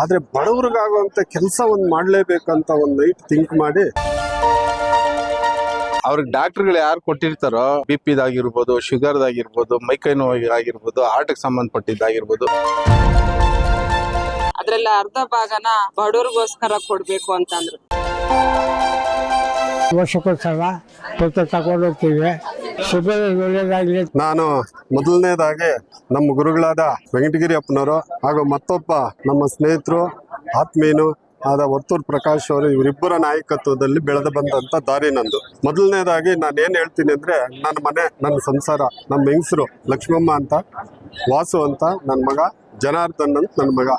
ಆದ್ರೆ ಬಡವ್ರಿಗಾಗುವಂತ ಕೆಲಸ ಒಂದ್ ಮಾಡ್ಲೇಬೇಕಂತ ಒಂದು ನೈಟ್ ಥಿಂಕ್ ಮಾಡಿ ಅವ್ರಿಗೆ ಡಾಕ್ಟರ್ಗಳು ಯಾರು ಕೊಟ್ಟಿರ್ತಾರೋ ಬಿ ಪಿದಾಗಿರ್ಬೋದು ಶುಗರ್ದಾಗಿರ್ಬೋದು ಮೈಕೈ ನೋವಾಗಿರ್ಬೋದು ಆಗಿರ್ಬೋದು ಹಾರ್ಟ್ಗೆ ಸಂಬಂಧಪಟ್ಟಿದ್ದಾಗಿರ್ಬೋದು. ಅದ್ರಲ್ಲಿ ಅರ್ಧ ಭಾಗನ ಬಡವ್ರಿಗೋಸ್ಕರ ಕೊಡ್ಬೇಕು ಅಂತಂದ್ರು. ವರ್ಷಕ್ಕೋಸ್ಕರ ಪುಸ್ತಕ ತಗೊಂಡು ಹೋಗ್ತೀವಿ. ಸುಬೇರೆ ಒಳ್ಳೆಯದಾಗಲಿ ನಾನು ಮೊದಲನೇದಾಗಿ ನಮ್ಮ ಗುರುಗಳಾದ ವೆಂಕಟಗಿರಿ ಅಪ್ಪನವರು ಹಾಗೂ ಮತ್ತೊಬ್ಬ ನಮ್ಮ ಸ್ನೇಹಿತರು, ಆತ್ಮೀಯನು ಆದ ವರ್ತೂರ್ ಪ್ರಕಾಶ್ ಅವರು ಇವರಿಬ್ಬರ ನಾಯಕತ್ವದಲ್ಲಿ ಬೆಳೆದು ಬಂದಂತ ದಾರಿ ನಂದು. ಮೊದಲನೇದಾಗಿ ನಾನು ಏನು ಹೇಳ್ತೀನಿ ಅಂದ್ರೆ ನನ್ನ ಮನೆ, ನನ್ನ ಸಂಸಾರ, ನಮ್ಮ ಹೆಂಗಸರು ಲಕ್ಷ್ಮಮ್ಮ ಅಂತ, ವಾಸು ಅಂತ, ನನ್ನ ಮಗ ಜನಾರ್ದನ್ ಅಂತ ನನ್ನ ಮಗ.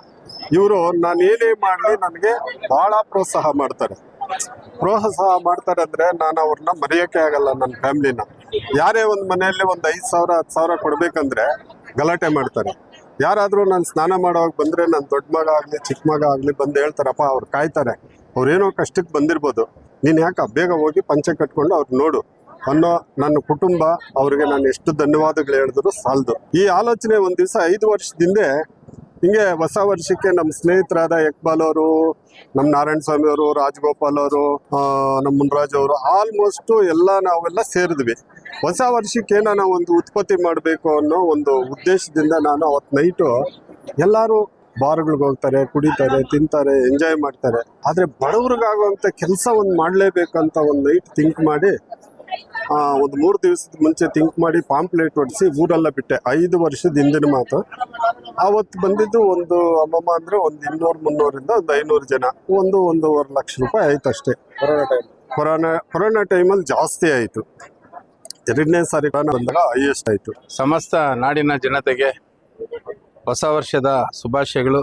ಇವರು ನಾನು ಏನೇ ಮಾಡಲಿ ನನಗೆ ಬಹಳ ಪ್ರೋತ್ಸಾಹ ಮಾಡ್ತಾರೆ. ಪ್ರೋತ್ಸಾಹ ಮಾಡ್ತಾರೆ ಅಂದ್ರೆ ನಾನು ಅವ್ರನ್ನ ಮರೆಯೋಕೆ ಆಗಲ್ಲ ನನ್ನ ಫ್ಯಾಮಿಲಿನ. ಯಾರೇ ಒಂದು ಮನೆಯಲ್ಲಿ ಒಂದು ಐದು ಸಾವಿರ, ಹತ್ತು ಸಾವಿರ ಕೊಡ್ಬೇಕಂದ್ರೆ ಗಲಾಟೆ ಮಾಡ್ತಾರೆ. ಯಾರಾದರೂ ನಾನು ಸ್ನಾನ ಮಾಡೋವಾಗ ಬಂದ್ರೆ ನನ್ನ ದೊಡ್ಡ ಮಗ ಆಗಲಿ, ಚಿಕ್ಕ ಮಗ ಆಗಲಿ ಬಂದು ಹೇಳ್ತಾರಪ್ಪ, ಅವ್ರು ಕಾಯ್ತಾರೆ. ಅವ್ರೇನೋ ಕಷ್ಟಕ್ಕೆ ಬಂದಿರ್ಬೋದು. ನೀನು ಯಾಕೆ ಬೇಗ ಹೋಗಿ ಪಂಚೆ ಕಟ್ಕೊಂಡು ಅವ್ರು ನೋಡು. ಅನ್ನೋ ನನ್ನ ಕುಟುಂಬ ಅವ್ರಿಗೆ ನಾನು ಎಷ್ಟು ಧನ್ಯವಾದಗಳು ಹೇಳಿದ್ರು ಸಾಲದು. ಈ ಆಲೋಚನೆ ಒಂದು ದಿವಸ ಐದು ವರ್ಷದಿಂದ ಹಿಂಗೆ ಹೊಸ ವರ್ಷಕ್ಕೆ ನಮ್ಮ ಸ್ನೇಹಿತರಾದ ಯಕ್ಬಾಲ್ ಅವರು, ನಮ್ಮ ನಾರಾಯಣ ಸ್ವಾಮಿ ಅವರು, ರಾಜಗೋಪಾಲ್ ಅವರು ನಮ್ಮ ಮುನ್ರಾಜ್ ಅವರು ಆಲ್ಮೋಸ್ಟ್ ಎಲ್ಲ ನಾವೆಲ್ಲ ಸೇರಿದ್ವಿ. ಹೊಸ ವರ್ಷಕ್ಕೆ ಒಂದು ಉತ್ಪತ್ತಿ ಮಾಡಬೇಕು ಅನ್ನೋ ಒಂದು ಉದ್ದೇಶದಿಂದ ನಾನು ಅವತ್ತು ನೈಟು ಎಲ್ಲರೂ ಬಾರ್ಗಳಿಗೆ ಹೋಗ್ತಾರೆ, ಕುಡಿತಾರೆ, ತಿಂತಾರೆ ಎಂಜಾಯ್ ಮಾಡ್ತಾರೆ. ಆದರೆ ಬಡವ್ರಿಗಾಗುವಂಥ ಕೆಲಸ ಒಂದು ಮಾಡಲೇಬೇಕಂತ ಒಂದು ನೈಟ್ ಥಿಂಕ್ ಮಾಡಿ ಒಂದು ಮೂರು ದಿವಸದ ಮುಂಚೆ ಥಿಂಕ್ ಮಾಡಿ ಪಾಂಪ್ಲೇಟ್ ಹೊಡಿಸಿ ಊರೆಲ್ಲ ಬಿಟ್ಟೆ. ಐದು ವರ್ಷದ ಹಿಂದಿನ ಮಾತು. ಆವತ್ತು ಬಂದಿದ್ದು ಒಂದು ಅಮ್ಮಮ್ಮ ಅಂದರೆ ಒಂದು ಇನ್ನೂರು ಮುನ್ನೂರಿಂದ ಒಂದು ಐನೂರು ಜನ. ಒಂದು ಒಂದೂವರೆ ಲಕ್ಷ ರೂಪಾಯಿ ಆಯ್ತು ಅಷ್ಟೇ. ಕೊರೋನಾ ಕೊರೋನಾ ಕೊರೋನಾ ಟೈಮಲ್ಲಿ ಜಾಸ್ತಿ ಆಯಿತು. ಎರಡನೇ ಸಾರಿ ಕೊರೋನಾ ಬಂದಾಗ ಹೈಯೆಸ್ಟ್ ಆಯಿತು. ಸಮಸ್ತ ನಾಡಿನ ಜನತೆಗೆ ಹೊಸ ವರ್ಷದ ಶುಭಾಶಯಗಳು.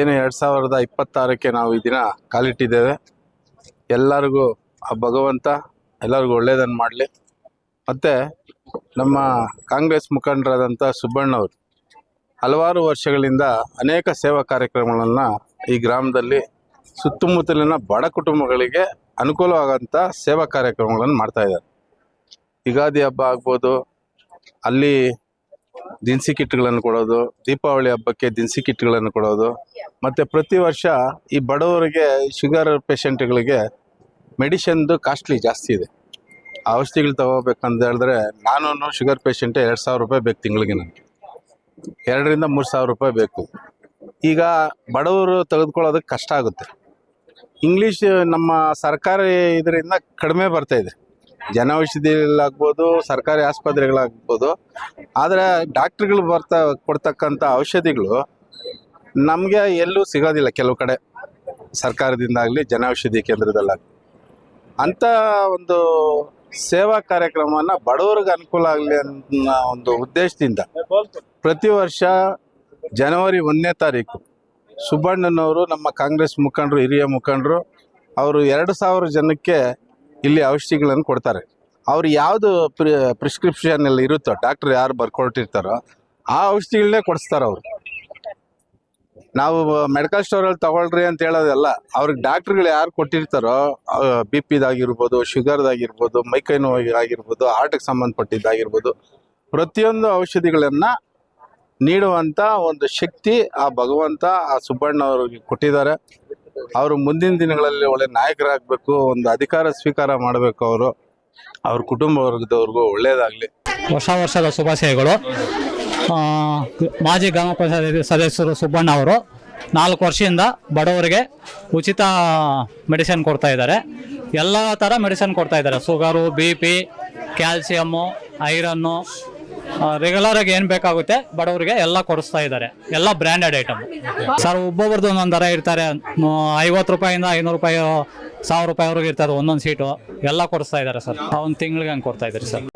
ಏನು ಎರಡು ಸಾವಿರದ ಇಪ್ಪತ್ತಾರಕ್ಕೆ ನಾವು ಈ ದಿನ ಕಾಲಿಟ್ಟಿದ್ದೇವೆ. ಎಲ್ಲರಿಗೂ ಆ ಭಗವಂತ ಎಲ್ಲರಿಗೂ ಒಳ್ಳೆಯದನ್ನು ಮಾಡಲಿ. ಮತ್ತು ನಮ್ಮ ಕಾಂಗ್ರೆಸ್ ಮುಖಂಡರಾದಂಥ ಸುಬ್ಬಣ್ಣವರು ಹಲವಾರು ವರ್ಷಗಳಿಂದ ಅನೇಕ ಸೇವಾ ಕಾರ್ಯಕ್ರಮಗಳನ್ನು ಈ ಗ್ರಾಮದಲ್ಲಿ ಸುತ್ತಮುತ್ತಲಿನ ಬಡ ಕುಟುಂಬಗಳಿಗೆ ಅನುಕೂಲವಾಗಂಥ ಸೇವಾ ಕಾರ್ಯಕ್ರಮಗಳನ್ನು ಮಾಡ್ತಾಯಿದ್ದಾರೆ ಯುಗಾದಿ ಹಬ್ಬ ಆಗ್ಬೋದು, ಅಲ್ಲಿ ದಿನಸಿ ಕಿಟ್ಗಳನ್ನು ಕೊಡೋದು, ದೀಪಾವಳಿ ಹಬ್ಬಕ್ಕೆ ದಿನಸಿ ಕಿಟ್ಗಳನ್ನು ಕೊಡೋದು, ಮತ್ತು ಪ್ರತಿ ವರ್ಷ ಈ ಬಡವರಿಗೆ ಶುಗರ್ ಪೇಷಂಟ್ಗಳಿಗೆ ಮೆಡಿಷನ್ದು ಕಾಸ್ಟ್ಲಿ ಜಾಸ್ತಿ ಇದೆ. ಔಷಧಿಗಳು ತಗೋಬೇಕಂತ ಹೇಳಿದ್ರೆ ನಾನು ಶುಗರ್ ಪೇಷಂಟೇ ಎರಡು ಸಾವಿರ ರೂಪಾಯಿ ಬೇಕು ತಿಂಗಳಿಗೆ ನನಗೆ. ಎರಡರಿಂದ ಮೂರು ಸಾವಿರ ರೂಪಾಯಿ ಬೇಕು. ಈಗ ಬಡವರು ತೆಗೆದುಕೊಳ್ಳೋದಕ್ಕೆ ಕಷ್ಟ ಆಗುತ್ತೆ. ಇಂಗ್ಲೀಷ್ ನಮ್ಮ ಸರ್ಕಾರಿ ಇದರಿಂದ ಕಡಿಮೆ ಬರ್ತಾ ಇದೆ. ಜನ ಔಷಧಿಗಳಾಗ್ಬೋದು, ಸರ್ಕಾರಿ ಆಸ್ಪತ್ರೆಗಳಾಗ್ಬೋದು. ಆದರೆ ಡಾಕ್ಟ್ರುಗಳು ಬರ್ತಾ ಕೊಡ್ತಕ್ಕಂಥ ಔಷಧಿಗಳು ನಮಗೆ ಎಲ್ಲೂ ಸಿಗೋದಿಲ್ಲ ಕೆಲವು ಕಡೆ. ಸರ್ಕಾರದಿಂದಾಗಲಿ ಜನೌಷಧಿ ಕೇಂದ್ರದಲ್ಲಾಗಲಿ. ಅಂಥ ಒಂದು ಸೇವಾ ಕಾರ್ಯಕ್ರಮವನ್ನ ಬಡವರಿಗೆ ಅನುಕೂಲ ಆಗಲಿ ಅನ್ನೋ ಒಂದು ಉದ್ದೇಶದಿಂದ ಪ್ರತಿ ವರ್ಷ ಜನವರಿ ಒಂದನೇ ತಾರೀಕು ಸುಬ್ಬಣ್ಣನವರು ನಮ್ಮ ಕಾಂಗ್ರೆಸ್ ಮುಖಂಡರು, ಹಿರಿಯ ಮುಖಂಡರು, ಅವರು ಎರಡು ಸಾವಿರ ಜನಕ್ಕೆ ಇಲ್ಲಿ ಔಷಧಿಗಳನ್ನು ಕೊಡ್ತಾರೆ. ಅವ್ರು ಯಾವುದು ಪ್ರಿ ಪ್ರಿಸ್ಕ್ರಿಪ್ಷನ್ ಎಲ್ಲ ಇರುತ್ತೋ, ಡಾಕ್ಟರ್ ಯಾರು ಬರ್ಕೊಟ್ಟಿರ್ತಾರೋ, ಆ ಔಷಧಿಗಳನ್ನೇ ಕೊಡಿಸ್ತಾರೆ ಅವರು ನಾವು ಮೆಡಿಕಲ್ ಸ್ಟೋರಲ್ಲಿ ತಗೊಳ್ರಿ ಅಂತ ಹೇಳೋದಲ್ಲ, ಅವ್ರಿಗೆ ಡಾಕ್ಟ್ರುಗಳು ಯಾರು ಕೊಟ್ಟಿರ್ತಾರೋ ಬಿ ಪಿದಾಗಿರ್ಬೋದು ಶುಗರ್ದಾಗಿರ್ಬೋದು ಮೈಕೈ ನೋವಿಗೆ ಆಗಿರ್ಬೋದು ಹಾರ್ಟ್ಗೆ ಸಂಬಂಧಪಟ್ಟಿದ್ದಾಗಿರ್ಬೋದು ಪ್ರತಿಯೊಂದು ಔಷಧಿಗಳನ್ನು ನೀಡುವಂಥ ಒಂದು ಶಕ್ತಿ ಆ ಭಗವಂತ, ಆ ಸುಬ್ಬಣ್ಣ ಅವ್ರಿಗೆ ಕೊಟ್ಟಿದ್ದಾರೆ. ಅವರು ಮುಂದಿನ ದಿನಗಳಲ್ಲಿ ಒಳ್ಳೆ ನಾಯಕರಾಗಬೇಕು, ಒಂದು ಅಧಿಕಾರ ಸ್ವೀಕಾರ ಮಾಡಬೇಕು ಅವರು. ಅವ್ರ ಕುಟುಂಬ ವರ್ಗದವ್ರಿಗೂ ಒಳ್ಳೇದಾಗಲಿ. ಹೊಸ ವರ್ಷದ ಶುಭಾಶಯಗಳು. ಮಾಜಿ ಗ್ರಾಮ ಪಂಚಾಯತ್ ಸದಸ್ಯರು ಸುಬ್ಬಣ್ಣ ಅವರು ನಾಲ್ಕು ವರ್ಷದಿಂದ ಬಡವರಿಗೆ ಉಚಿತ ಮೆಡಿಸಿನ್ ಕೊಡ್ತಾ ಇದ್ದಾರೆ. ಎಲ್ಲ ಥರ ಮೆಡಿಸಿನ್ ಕೊಡ್ತಾ ಇದ್ದಾರೆ. Sugar, B P calcium iron ರೆಗ್ಯುಲರಾಗಿ ಏನು ಬೇಕಾಗುತ್ತೆ ಬಡವರಿಗೆ ಎಲ್ಲ ಕೊಡಿಸ್ತಾ ಇದ್ದಾರೆ. ಎಲ್ಲ ಬ್ರ್ಯಾಂಡೆಡ್ ಐಟಮ್ ಸರ್ ಒಬ್ಬೊಬ್ರದ್ದು ಒಂದೊಂದು ದರ ಇರ್ತಾರೆ. ಐವತ್ತು ರೂಪಾಯಿಂದ ಐನೂರು ರೂಪಾಯಿ, ಸಾವಿರ ರೂಪಾಯಿವರೆಗೆ ಇರ್ತಾರೆ ಒಂದೊಂದು ಸೀಟು ಎಲ್ಲ ಕೊಡಿಸ್ತಾ ಇದ್ದಾರೆ ಸರ್ ಒಂದು ತಿಂಗಳಿಗೆ ಹಂಗೆ ಕೊಡ್ತಾ ಇದ್ದಾರೆ ಸರ್